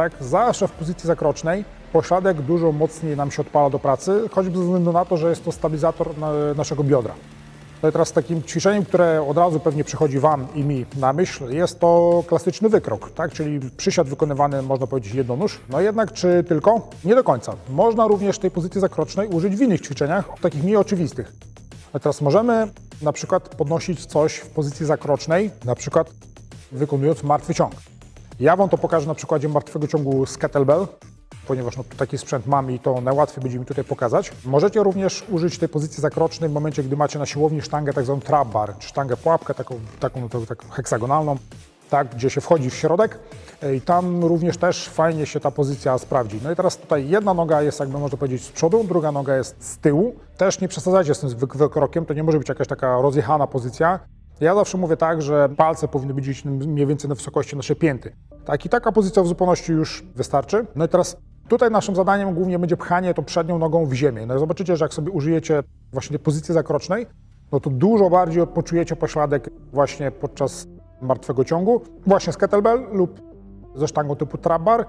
Tak, zawsze w pozycji zakrocznej pośladek dużo mocniej nam się odpala do pracy, choćby ze względu na to, że jest to stabilizator na, naszego biodra. No i teraz takim ćwiczeniem, które od razu pewnie przychodzi Wam i mi na myśl, jest to klasyczny wykrok, tak? czyli przysiad wykonywany, można powiedzieć, jednonóż. No jednak czy tylko? Nie do końca. Można również tej pozycji zakrocznej użyć w innych ćwiczeniach, takich mniej oczywistych. A teraz możemy na przykład podnosić coś w pozycji zakrocznej, na przykład wykonując martwy ciąg. Ja Wam to pokażę na przykładzie martwego ciągu z kettlebell, ponieważ no, taki sprzęt mam i to najłatwiej będzie mi tutaj pokazać. Możecie również użyć tej pozycji zakrocznej w momencie, gdy macie na siłowni sztangę tak zwaną trap bar, czy sztangę pułapkę taką, taką, no, to, taką heksagonalną, tak, gdzie się wchodzi w środek i tam również też fajnie się ta pozycja sprawdzi. No i teraz tutaj jedna noga jest jakby można powiedzieć z przodu, druga noga jest z tyłu. Też nie przesadzajcie z tym wyk- wykrokiem, to nie może być jakaś taka rozjechana pozycja. Ja zawsze mówię tak, że palce powinny być mniej więcej na wysokości naszej pięty. Tak i taka pozycja w zupełności już wystarczy. No i teraz tutaj naszym zadaniem głównie będzie pchanie tą przednią nogą w ziemię. No i zobaczycie, że jak sobie użyjecie właśnie pozycji zakrocznej, no to dużo bardziej poczujecie pośladek właśnie podczas martwego ciągu, właśnie z kettlebell lub ze sztangą typu trap bar.